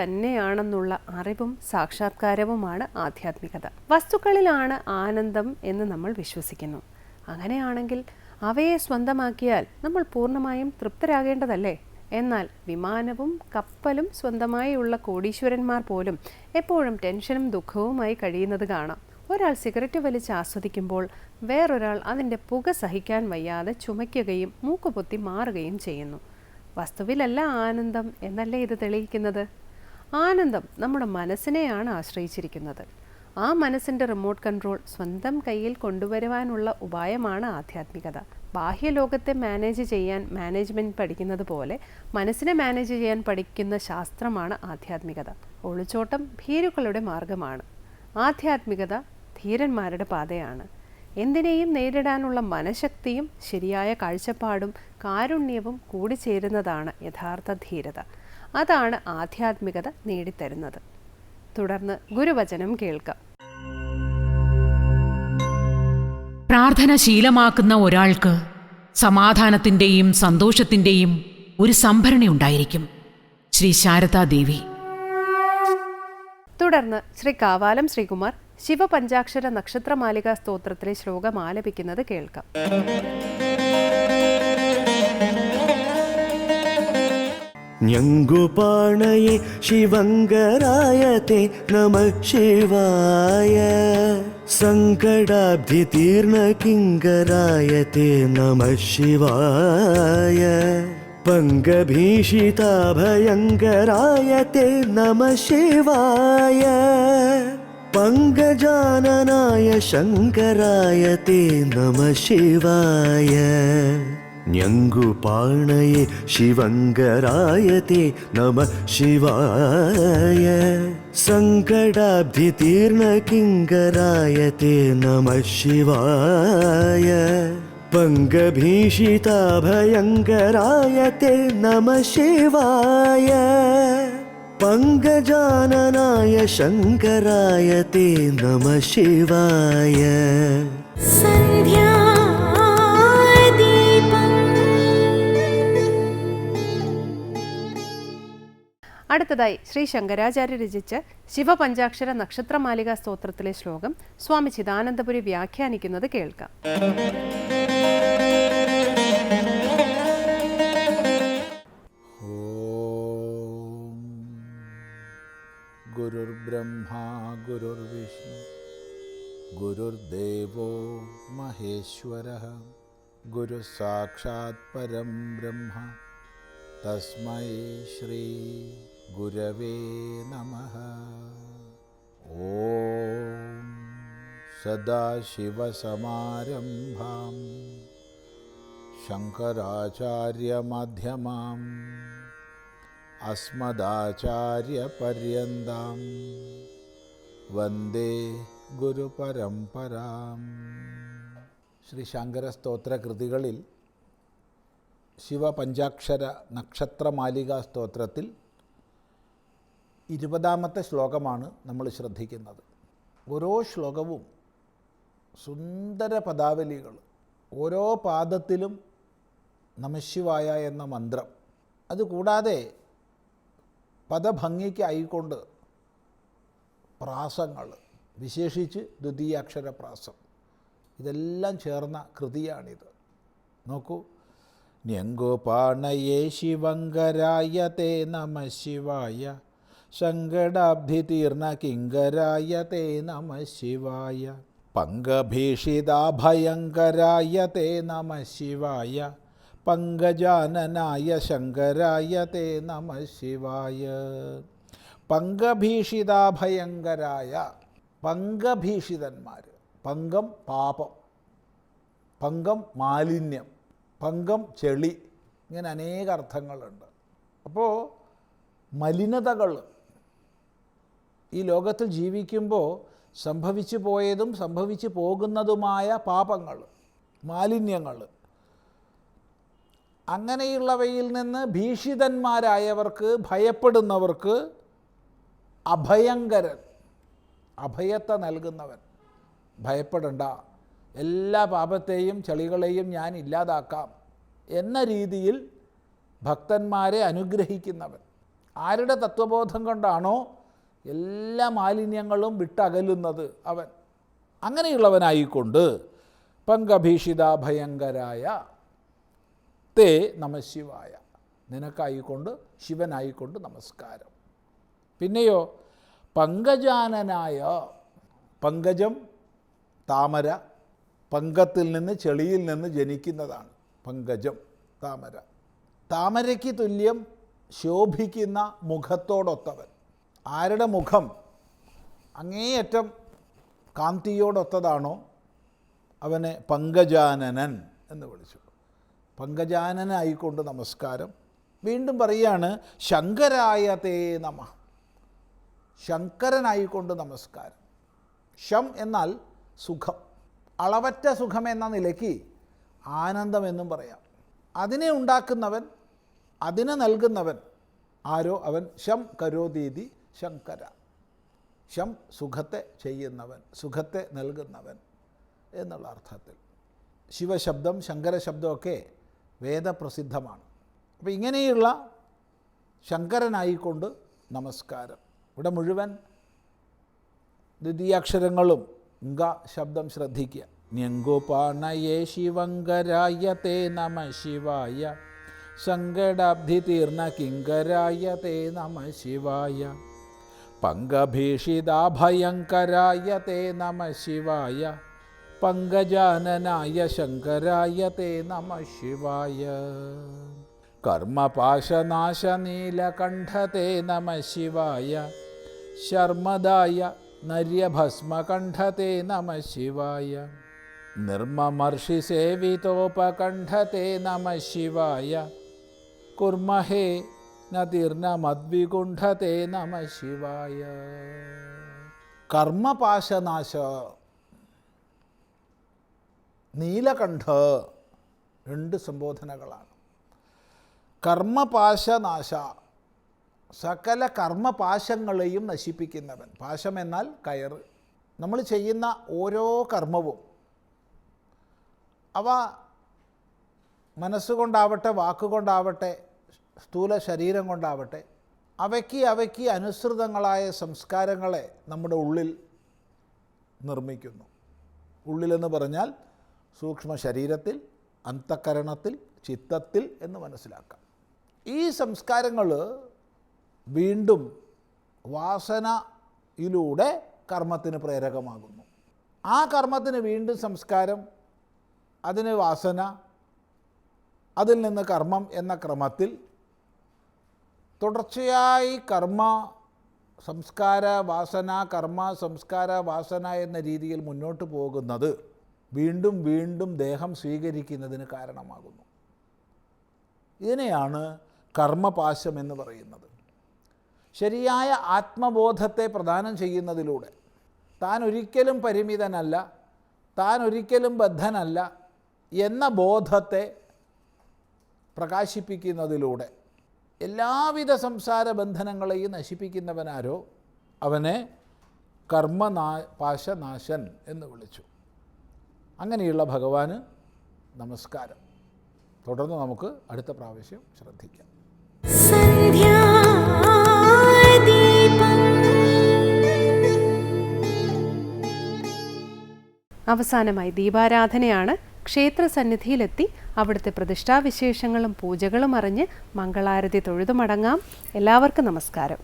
തന്നെയാണെന്നുള്ള അറിവും സാക്ഷാത്കാരവുമാണ് ആധ്യാത്മികത. വസ്തുക്കളിലാണ് ആനന്ദം എന്ന് നമ്മൾ വിശ്വസിക്കുന്നു. അങ്ങനെയാണെങ്കിൽ അവയെ സ്വന്തമാക്കിയാൽ നമ്മൾ പൂർണമായും തൃപ്തരാകേണ്ടതല്ലേ? എന്നാൽ വിമാനവും കപ്പലും സ്വന്തമായി ഉള്ള കോടീശ്വരന്മാർ പോലും എപ്പോഴും ടെൻഷനും ദുഃഖവുമായി കഴിയുന്നത് കാണാം. ഒരാൾ സിഗരറ്റ് വലിച്ച് ആസ്വദിക്കുമ്പോൾ വേറൊരാൾ അതിന്റെ പുക സഹിക്കാൻ വയ്യാതെ ചുമയ്ക്കുകയും മൂക്കുപൊത്തി മാറുകയും ചെയ്യുന്നു. വസ്തുവിലല്ല ആനന്ദം എന്നല്ലേ ഇത് തെളിയിക്കുന്നത്? ആനന്ദം നമ്മുടെ മനസ്സിനെയാണ് ആശ്രയിച്ചിരിക്കുന്നത്. ആ മനസ്സിന്റെ റിമോട്ട് കൺട്രോൾ സ്വന്തം കയ്യിൽ കൊണ്ടുവരുവാനുള്ള ഉപായമാണ് ആധ്യാത്മികത. ബാഹ്യലോകത്തെ മാനേജ് ചെയ്യാൻ മാനേജ്മെന്റ് പഠിക്കുന്നത് പോലെ മനസ്സിനെ മാനേജ് ചെയ്യാൻ പഠിക്കുന്ന ശാസ്ത്രമാണ് ആധ്യാത്മികത. ഒളിച്ചോട്ടം ഭീരുക്കളുടെ മാർഗമാണ്. ആധ്യാത്മികത ധീരന്മാരുടെ പാതയാണ്. എന്തിനേയും നേരിടാനുള്ള മനഃശക്തിയും ശരിയായ കാഴ്ചപ്പാടും കാരുണ്യവും കൂടിച്ചേരുന്നതാണ് യഥാർത്ഥ ധീരത. അതാണ് ആധ്യാത്മികത നേടിത്തരുന്നത്. തുടർന്ന് ഗുരുവചനം കേൾക്കാം. പ്രാർത്ഥന ശീലമാക്കുന്ന ഒരാൾക്ക് സമാധാനത്തിന്റെയും സന്തോഷത്തിന്റെയും ഒരു സംഭരണി ഉണ്ടായിരിക്കും. ശ്രീ ശാരദാദേവി തുടർന്ന് ശ്രീ കാവാലം ശ്രീകുമാർ ശിവപഞ്ചാക്ഷര നക്ഷത്രമാലിക സ്തോത്രത്തിലെ ശ്ലോകം ആലപിക്കുന്നത് കേൾക്കാം. ഞങ്കുപാണയെ ശിവങ്കരായത്തെ നമ ശിവായ സങ്കടാബ്ധി തീർണ കിങ്കരായത്തെ നമ ശിവായ പങ്കഭീഷിതാഭയങ്കരായത്തെ നമ ശിവായ പങ്കജാനനായ ശങ്കരായത്തെ നമ ശിവായ ഞങ്കുപാണയെ ശിവങ്കരായത്തെ നമ ശിവായ. സങ്കടാബ്ധി തീർണ കിങ്കരായത്തെ നമ ശിവായ. പങ്കഭീഷിതാഭയങ്കരായത്തെ നമ ശിവായ. പങ്കജാനനായ ശങ്കരായത്തെ നമ ശിവായ. അടുത്തതായി ശ്രീ ശങ്കരാചാര്യ രചിച്ച ശിവപഞ്ചാക്ഷര നക്ഷത്രമാലിക സ്തോത്രത്തിലെ ശ്ലോകം സ്വാമി ചിദാനന്ദപുരി വ്യാഖ്യാനിക്കുന്നത് കേൾക്കാം. ഗുരുർബ്രഹ്മാ ഗുരുർവിഷ്ണു ഗുരുർദേവോ മഹേശ്വര ഗുരു സാക്ഷാത് പരം ബ്രഹ്മ തസ്മൈ ശ്രീ गुरवे नमः ॐ സദാശിവസമാരംഭാം ശങ്കരാചാര്യമധ്യമാം അസ്മദാചാര്യപര്യന്താം വന്ദേ ഗുരുപരമ്പരാം ശ്രീ ശങ്കര സ്തോത്ര കൃതികളിൽ ശിവപഞ്ചാക്ഷര നക്ഷത്രമാലികാ സ്തോത്രത്തിൽ ഇരുപതാമത്തെ ശ്ലോകമാണ് നമ്മൾ ശ്രദ്ധിക്കുന്നത്. ഓരോ ശ്ലോകവും സുന്ദര പദാവലികൾ ഓരോ പാദത്തിലും നമശിവായ എന്ന മന്ത്രം. അതുകൂടാതെ പദഭംഗിക്കായിക്കൊണ്ട് പ്രാസങ്ങൾ വിശേഷിച്ച് ദ്വിതീയാക്ഷര പ്രാസം ഇതെല്ലാം ചേർന്ന കൃതിയാണിത്. നോക്കൂ. ന്യങ്കുപാണയേ ശിവങ്കരായ തേ നമ ശിവായ സങ്കടാബ്ധി തീർന്ന കിങ്കരായ തേ നമ ശിവായ. പങ്കഭീഷിതാഭയങ്കരായ തേ നമ ശിവായ. പങ്കജാനനായ ശങ്കരായ തേ നമ ശിവായ. പങ്കഭീഷിതാഭയങ്കരായ പങ്കഭീഷിതന്മാർ പങ്കം പാപം പങ്കം മാലിന്യം പങ്കം ചെളി ഇങ്ങനെ അനേക അർത്ഥങ്ങളുണ്ട്. അപ്പോൾ മലിനതകൾ ഈ ലോകത്തിൽ ജീവിക്കുമ്പോൾ സംഭവിച്ചു പോയതും സംഭവിച്ചു പോകുന്നതുമായ പാപങ്ങൾ മാലിന്യങ്ങൾ അങ്ങനെയുള്ളവയിൽ നിന്ന് ഭീഷിതന്മാരായവർക്ക് ഭയപ്പെടുന്നവർക്ക് അഭയങ്കരൻ അഭയത്തെ നൽകുന്നവൻ. ഭയപ്പെടണ്ട. എല്ലാ പാപത്തെയും ചെളികളെയും ഞാൻ ഇല്ലാതാക്കാം എന്ന രീതിയിൽ ഭക്തന്മാരെ അനുഗ്രഹിക്കുന്നവൻ. ആരുടെ തത്വബോധം കൊണ്ടാണോ എല്ലാ മാലിന്യങ്ങളും വിട്ടകലുന്നത് അവൻ. അങ്ങനെയുള്ളവനായിക്കൊണ്ട് പങ്കഭീഷിത ഭയങ്കരായ തേ നമശിവായ നിനക്കായിക്കൊണ്ട് ശിവനായിക്കൊണ്ട് നമസ്കാരം. പിന്നെയോ പങ്കജാനനായ പങ്കജം താമര പങ്കത്തിൽ നിന്ന് ചെളിയിൽ നിന്ന് ജനിക്കുന്നതാണ്. പങ്കജം താമര. താമരയ്ക്ക് തുല്യം ശോഭിക്കുന്ന മുഖത്തോടൊത്തവൻ. ആരുടെ മുഖം അങ്ങേയറ്റം കാന്തിയോടൊത്തതാണോ? അവനെ പങ്കജാനനൻ എന്ന് വിളിച്ചു. പങ്കജാനനായിക്കൊണ്ട് നമസ്കാരം. വീണ്ടും പറയുകയാണ് ശങ്കരായ തേ നമ. ശങ്കരനായിക്കൊണ്ട് നമസ്കാരം. ശം എന്നാൽ സുഖം. അളവറ്റ സുഖം എന്ന നിലയ്ക്ക് ആനന്ദമെന്നും പറയാം. അതിനെ ഉണ്ടാക്കുന്നവൻ അതിനെ നൽകുന്നവൻ ആരോ? അവൻ ശം കരോതീതി ശങ്കര. ശം സുഖത്തെ ചെയ്യുന്നവൻ സുഖത്തെ നൽകുന്നവൻ എന്നുള്ള അർത്ഥത്തിൽ. ശിവശബ്ദം ശങ്കര ശബ്ദമൊക്കെ വേദപ്രസിദ്ധമാണ്. അപ്പോൾ ഇങ്ങനെയുള്ള ശങ്കരനായിക്കൊണ്ട് നമസ്കാരം. ഇവിടെ മുഴുവൻ ദ്വിതീയാക്ഷരങ്ങളും ഇങ്ക ശബ്ദം ശ്രദ്ധിക്കുക. ഞെങ്കുപാണയേ ശിവങ്കരായ തേ നമ ശിവായ. സങ്കടാബ്ധി തീർന്ന കിങ്കരായ തേ നമ ശിവായ. പങ്കഭീഷിതാഭയങ്കരായ തേ നമ ശിവായ. പങ്കജാനനായ ശങ്കരായ തേ നമ ശിവായ. കർമ്മപാശനാശ നീലകണ്ഠത്തെ നമ ശിവായ. ശർമ്മദായ നര്യഭസ്മകണ്ഠത്തെ നമ ശിവായ. നിർമ്മമർഷി സേവിതോപകണ്ഠത്തെ നമ ശിവായ. കുർമഹേ നതിർനമദ്വികുണ്ഠത്തെ നമ ശിവായ കർമ്മപാശനാശ. നീലകണ്ഠ രണ്ട് സംബോധനകളാണ്. കർമ്മപാശനാശ. സകല കർമ്മപാശങ്ങളെയും നശിപ്പിക്കുന്നവൻ. പാശം എന്നാൽ കയറ് നമ്മൾ ചെയ്യുന്ന ഓരോ കർമ്മവും അവ മനസ്സുകൊണ്ടാവട്ടെ വാക്കുകൊണ്ടാവട്ടെ സ്ഥൂല ശരീരം കൊണ്ടാവട്ടെ. അവയ്ക്ക് അവയ്ക്ക് അനുസൃതങ്ങളായ സംസ്കാരങ്ങളെ നമ്മുടെ ഉള്ളിൽ നിർമ്മിക്കുന്നു. ഉള്ളിലെന്ന് പറഞ്ഞാൽ സൂക്ഷ്മ ശരീരത്തിൽ അന്തക്കരണത്തിൽ ചിത്തത്തിൽ എന്ന് മനസ്സിലാക്കാം. ഈ സംസ്കാരങ്ങൾ വീണ്ടും വാസനയിലൂടെ കർമ്മത്തിന് പ്രേരകമാകുന്നു. ആ കർമ്മത്തിന് വീണ്ടും സംസ്കാരം അതിന് വാസന അതിൽ നിന്ന് കർമ്മം എന്ന ക്രമത്തിൽ തുടർച്ചയായി കർമ്മ സംസ്കാര വാസന കർമ്മ സംസ്കാര വാസന എന്ന രീതിയിൽ മുന്നോട്ട് പോകുന്നത് വീണ്ടും വീണ്ടും ദേഹം സ്വീകരിക്കുന്നതിന് കാരണമാകുന്നു. ഇതിനെയാണ് കർമ്മപാശം എന്ന് പറയുന്നത്. ശരിയായ ആത്മബോധത്തെ പ്രദാനം ചെയ്യുന്നതിലൂടെ താൻ ഒരിക്കലും പരിമിതനല്ല താൻ ഒരിക്കലും ബദ്ധനല്ല എന്ന ബോധത്തെ പ്രകാശിപ്പിക്കുന്നതിലൂടെ എല്ലാവിധ സംസാര ബന്ധനങ്ങളെയും നശിപ്പിക്കുന്നവനാരോ അവനെ കർമ്മനാ പാശനാശൻ എന്ന് വിളിച്ചു. അങ്ങനെയുള്ള ഭഗവാന് നമസ്കാരം. തുടർന്ന് നമുക്ക് അടുത്ത പ്രാവശ്യം ശ്രദ്ധിക്കാം. അവസാനമായി ദീപാരാധനയാണ് ക്ഷേത്ര സന്നിധിയിലെത്തി അവിടുത്തെ പ്രതിഷ്ഠാവിശേഷങ്ങളും പൂജകളും അറിഞ്ഞ് മംഗളാരതി തൊഴുതുമടങ്ങാം. എല്ലാവർക്കും നമസ്കാരം.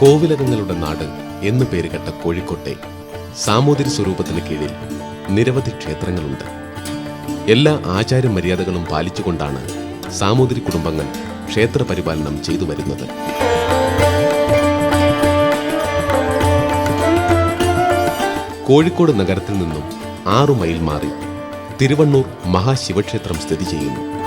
കോവിലകങ്ങളുടെ നാട് എന്നു പേരുകെട്ട കോഴിക്കോട്ടെ സാമൂതിരി സ്വരൂപത്തിന് കീഴിൽ നിരവധി ക്ഷേത്രങ്ങളുണ്ട്. എല്ലാ ആചാര മര്യാദകളും പാലിച്ചുകൊണ്ടാണ് സാമൂതിരി കുടുംബങ്ങൾ ക്ഷേത്ര പരിപാലനം ചെയ്തു വരുന്നത്. കോഴിക്കോട് നഗരത്തിൽ നിന്നും ആറു മൈൽ മാറി തിരുവണ്ണൂർ മഹാശിവക്ഷേത്രം സ്ഥിതി ചെയ്യുന്നു.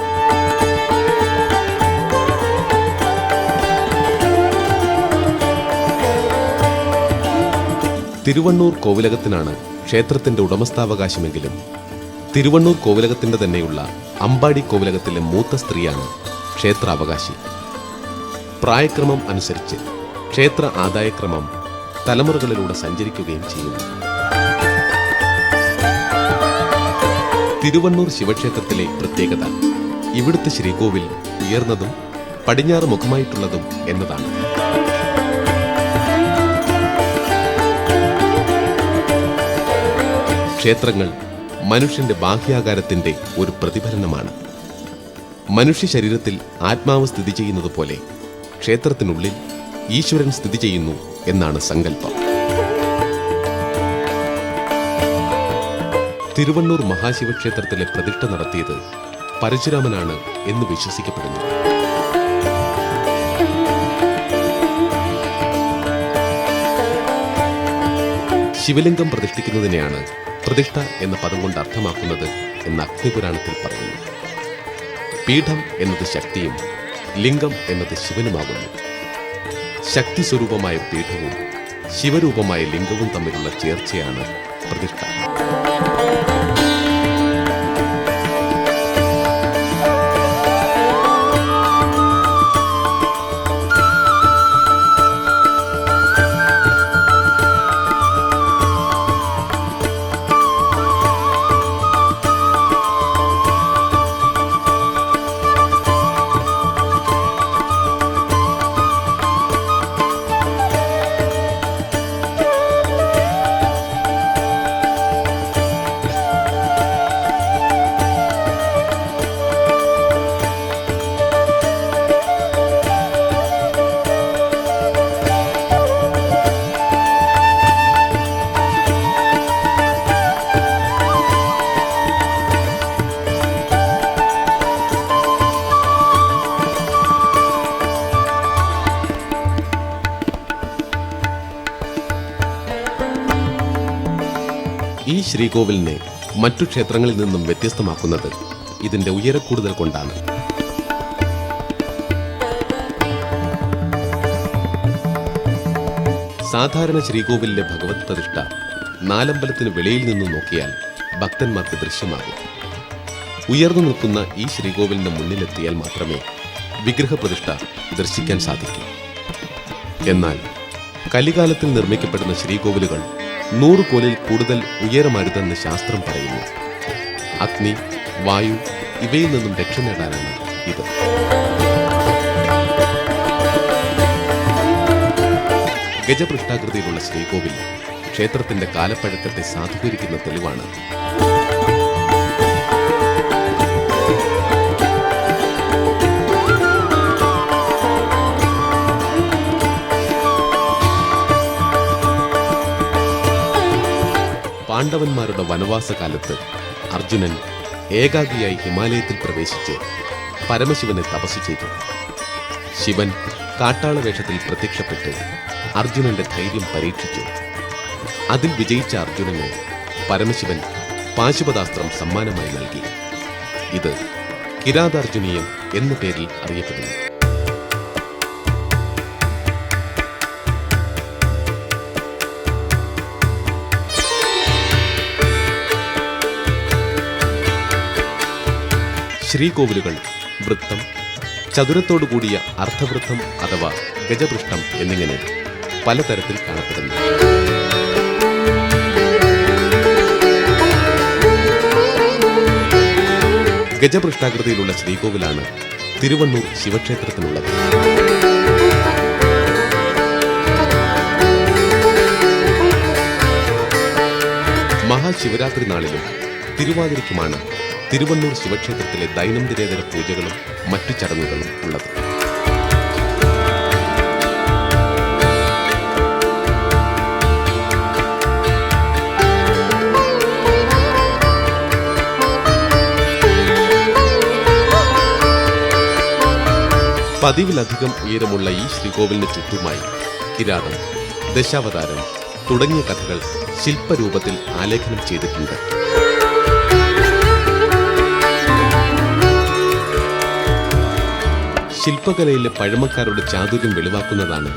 തിരുവണ്ണൂർ കോവിലകത്തിനാണ് ക്ഷേത്രത്തിന്റെ ഉടമസ്ഥാവകാശമെങ്കിലും. തിരുവണ്ണൂർ കോവിലകത്തിന്റെ തന്നെയുള്ള അമ്പാടി കോവിലകത്തിലെ മൂത്ത സ്ത്രീയാണ് ക്ഷേത്രാവകാശി. പ്രായക്രമം അനുസരിച്ച് ക്ഷേത്ര ആദായക്രമം തലമുറകളിലൂടെ സഞ്ചരിക്കുകയും ചെയ്യുന്നു. തിരുവണ്ണൂർ ശിവക്ഷേത്രത്തിലെ പ്രത്യേകത ഇവിടുത്തെ ശ്രീകോവിൽ ഉയർന്നതും പടിഞ്ഞാറ് മുഖമായിട്ടുള്ളതും എന്നതാണ്. ക്ഷേത്രങ്ങൾ മനുഷ്യന്റെ ബാഹ്യാകാരത്തിന്റെ ഒരു പ്രതിഫലനമാണ്. മനുഷ്യ ശരീരത്തിൽ ആത്മാവ് സ്ഥിതി ചെയ്യുന്നത് പോലെ ക്ഷേത്രത്തിനുള്ളിൽ ഈശ്വരൻ സ്ഥിതി ചെയ്യുന്നു എന്നാണ് സങ്കല്പം. തിരുവണ്ണൂർ മഹാശിവക്ഷേത്രത്തിലെ പ്രതിഷ്ഠ നടത്തിയത് പരശുരാമനാണ് എന്ന് വിശ്വസിക്കപ്പെടുന്നു. ശിവലിംഗം പ്രതിഷ്ഠിക്കുന്നതിനെയാണ് പ്രതിഷ്ഠ എന്ന പദം കൊണ്ട് അർത്ഥമാക്കുന്നത് എന്ന് അഗ്നിപുരാണത്തിൽ പറയുന്നു. പീഠം എന്നത് ശക്തിയും ലിംഗം എന്നത് ശിവനുമാകുന്നു. ശക്തി സ്വരൂപമായ പീഠവും ശിവരൂപമായ ലിംഗവും തമ്മിലുള്ള ചേർച്ചയാണ് പ്രതിഷ്ഠ. ശ്രീകോവിലിനെ മറ്റു ക്ഷേത്രങ്ങളിൽ നിന്നും വ്യത്യസ്തമാക്കുന്നത് ഇതിന്റെ ഉയരക്കൂടുതൽ കൊണ്ടാണ്. സാധാരണ ശ്രീകോവിലിലെ ഭഗവത് പ്രതിഷ്ഠ നാലമ്പലത്തിന് വെളിയിൽ നിന്നും നോക്കിയാൽ ഭക്തന്മാർക്ക് ദൃശ്യമാകും. ഉയർന്നു നിൽക്കുന്ന ഈ ശ്രീകോവിലിന് മുന്നിലെത്തിയാൽ മാത്രമേ വിഗ്രഹപ്രതിഷ്ഠ ദർശിക്കാൻ സാധിക്കൂ. എന്നാൽ കലികാലത്തിൽ നിർമ്മിക്കപ്പെടുന്ന ശ്രീകോവിലുകൾ നൂറ് കോലിൽ കൂടുതൽ ഉയരമരുതെന്ന് ശാസ്ത്രം പറയുന്നു. അഗ്നി വായു ഇവയിൽ നിന്നും രക്ഷ നേടാനാണ് ഇത്. ഗജപൃഷ്ഠാകൃതിയിലുള്ള ശ്രീകോവിൽ ക്ഷേത്രത്തിന്റെ കാലപ്പഴക്കത്തെ സാധൂകരിക്കുന്ന തെളിവാണ്. പാണ്ഡവന്മാരുടെ വനവാസകാലത്ത് അർജുനൻ ഏകാഗിയായി ഹിമാലയത്തിൽ പ്രവേശിച്ച് പരമശിവനെ തപസ് ചെയ്തു. ശിവൻ കാട്ടാള വേഷത്തിൽ പ്രത്യക്ഷപ്പെട്ട് അർജുനന്റെ ധൈര്യം പരീക്ഷിച്ചു. അതിൽ വിജയിച്ച അർജുനന് പരമശിവൻ പാശുപതാസ്ത്രം സമ്മാനമായി നൽകി. ഇത് കിരാതാർജുനീയം എന്ന പേരിൽ അറിയപ്പെടുന്നു. ശ്രീകോവിലുകൾ വൃത്തം ചതുരത്തോടു കൂടിയ അർദ്ധവൃത്തം അഥവാ ഗജപൃഷ്ഠം എന്നിങ്ങനെ പലതരത്തിൽ കാണപ്പെടുന്നു. ഗജപൃഷ്ഠാകൃതിയിലുള്ള ശ്രീകോവിലാണ് തിരുവണ്ണൂർ ശിവക്ഷേത്രത്തിനുള്ളത്. മഹാശിവരാത്രി നാളിലും തിരുവാതിരയ്ക്കുമാണ് തിരുവണ്ണൂർ ശിവക്ഷേത്രത്തിലെ ദൈനംദിനേതര പൂജകളും മറ്റു ചടങ്ങുകളും ഉള്ളത്. പതിവിലധികം ഉയരമുള്ള ഈ ശ്രീകോവിലിന് ചുറ്റുമായി കിരാതം ദശാവതാരം തുടങ്ങിയ കഥകൾ ശില്പരൂപത്തിൽ ആലേഖനം ചെയ്തിട്ടുണ്ട്. ശില്പകലയിലെ പഴമക്കാരുടെ ചാതുര്യം വെളിവാക്കുന്നതാണ്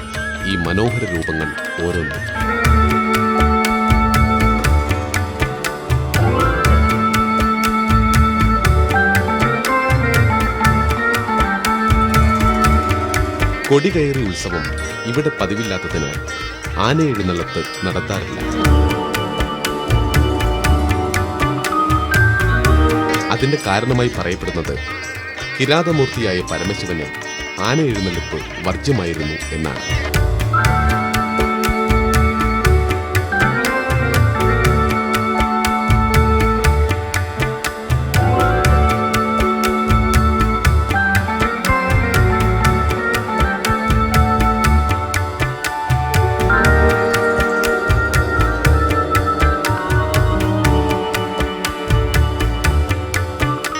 ഈ മനോഹര രൂപങ്ങൾ ഓരോന്നും. കൊടികയറി ഉത്സവം ഇവിടെ പതിവില്ലാത്തതിനാൽ ആന എഴുന്നള്ളത്ത് നടത്താറില്ല. അതിന്റെ കാരണമായി പറയപ്പെടുന്നത് കിരാതമൂർത്തിയായ പരമശിവന് ആന എഴുന്നള്ളിപ്പ് വർജ്യമായിരുന്നു എന്നാണ്.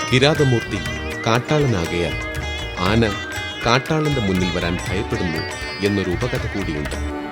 കിരാതമൂർത്തി കാട്ടാളനാകയാൽ ആന കാട്ടാളന്റെ മുന്നിൽ വരാൻ ഭയപ്പെടുന്നു എന്നൊരു ഉപകഥ കൂടിയുണ്ട്.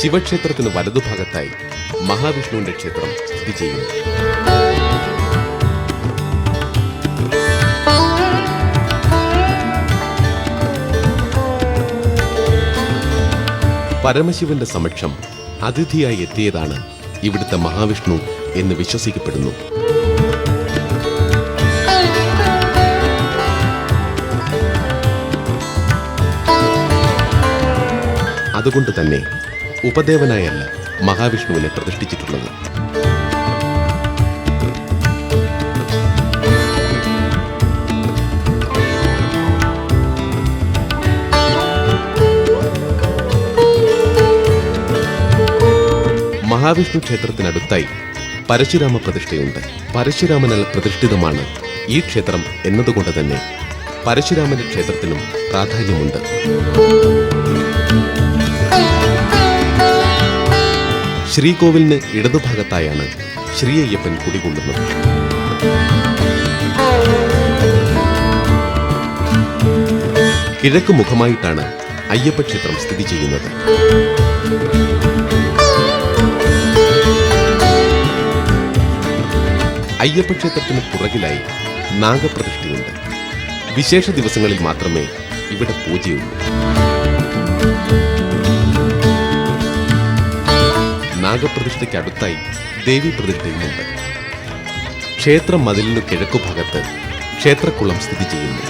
ശിവക്ഷേത്രത്തിന് വലതുഭാഗത്തായി മഹാവിഷ്ണുവിന്റെ ക്ഷേത്രം സ്ഥിതി ചെയ്യുന്നു. പരമശിവന്റെ സമക്ഷം അതിഥിയായി എത്തിയതാണ് ഇവിടുത്തെ മഹാവിഷ്ണു എന്ന് വിശ്വസിക്കപ്പെടുന്നു. അതുകൊണ്ട് തന്നെ ഉപദേവനായല്ല മഹാവിഷ്ണുവിനെ പ്രതിഷ്ഠിച്ചിട്ടുള്ളത്. മഹാവിഷ്ണു ക്ഷേത്രത്തിനടുത്തായി പരശുരാമ പ്രതിഷ്ഠയുണ്ട്. പരശുരാമനാൽ പ്രതിഷ്ഠിതമാണ് ഈ ക്ഷേത്രം എന്നതുകൊണ്ട് തന്നെ പരശുരാമന്റെ ക്ഷേത്രത്തിനും പ്രാധാന്യമുണ്ട്. ശ്രീകോവിലിന് ഇടതുഭാഗത്തായാണ് ശ്രീ അയ്യപ്പൻ കുടികൊള്ളുന്നത്. കിഴക്ക് മുഖമായിട്ടാണ് അയ്യപ്പ ക്ഷേത്രം സ്ഥിതി ചെയ്യുന്നത്. അയ്യപ്പ ക്ഷേത്രത്തിന് പുറകിലായി നാഗപ്രതിഷ്ഠയുണ്ട്. വിശേഷ ദിവസങ്ങളിൽ മാത്രമേ ഇവിടെ പൂജയുള്ളൂ. നാഗപ്രതിഷ്ഠയ്ക്ക് അടുത്തായി ദേവി പ്രതിഷ്ഠയുമുണ്ട്. ക്ഷേത്ര മതിലിനു കിഴക്കുഭാഗത്ത് ക്ഷേത്രക്കുളം സ്ഥിതി ചെയ്യുന്നു.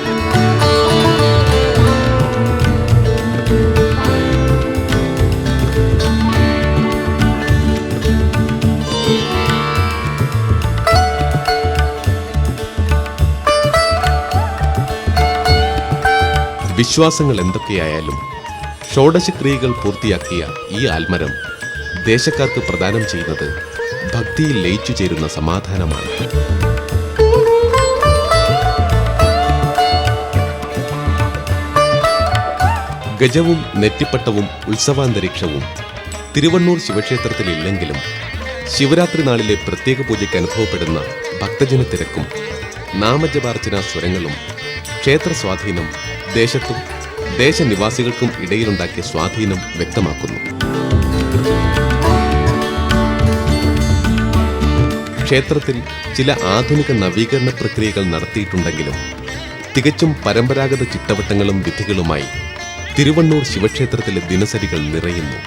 വിശ്വാസങ്ങൾ എന്തൊക്കെയായാലും ഷോഡശക്രിയകൾ പൂർത്തിയാക്കിയ ഈ ആൽമരം ദേശക്കാർക്ക് പ്രദാനം ചെയ്യുന്നത് ഭക്തിയിൽ ലയിച്ചു ചേരുന്ന സമാധാനമാണ്. ഗജവും നെറ്റിപ്പട്ടവും ഉത്സവാന്തരീക്ഷവും തിരുവണ്ണൂർ ശിവക്ഷേത്രത്തിലില്ലെങ്കിലും ശിവരാത്രി നാളിലെ പ്രത്യേക പൂജയ്ക്ക് അനുഭവപ്പെടുന്ന ഭക്തജന തിരക്കും നാമജപാർച്ചന സ്വരങ്ങളും ക്ഷേത്ര സ്വാധീനം ദേശത്തും ദേശനിവാസികൾക്കും ഇടയിലുണ്ടാക്കിയ സ്വാധീനം വ്യക്തമാക്കുന്നു. ക്ഷേത്രത്തിൽ ചില ആധുനിക നവീകരണ പ്രക്രിയകൾ നടത്തിയിട്ടുണ്ടെങ്കിലും തികച്ചും പരമ്പരാഗത ചിട്ടവട്ടങ്ങളും വിധികളുമായി തിരുവണ്ണൂർ ശിവക്ഷേത്രത്തിലെ ദിനസരികൾ നിറയുന്നു.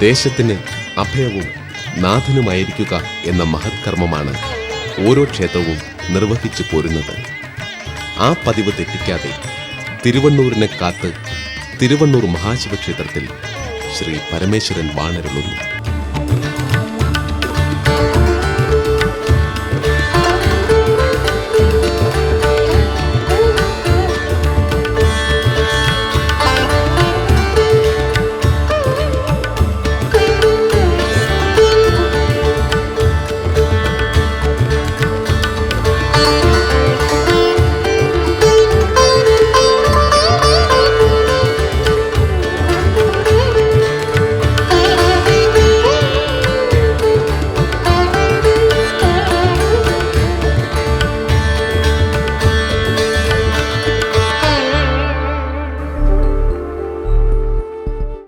ദേശത്തിന് അഭയവും നാഥനുമായിരിക്കുക എന്ന മഹത്കർമ്മമാണ് ഓരോ ക്ഷേത്രവും നിർവഹിച്ചു പോരുന്നത്. ആ പതിവ് തെറ്റിക്കാതെ തിരുവണ്ണൂരിനെ കാത്ത് തിരുവണ്ണൂർ മഹാശിവക്ഷേത്രത്തിൽ ശ്രീ പരമേശ്വരൻ വാണരുളുന്നു.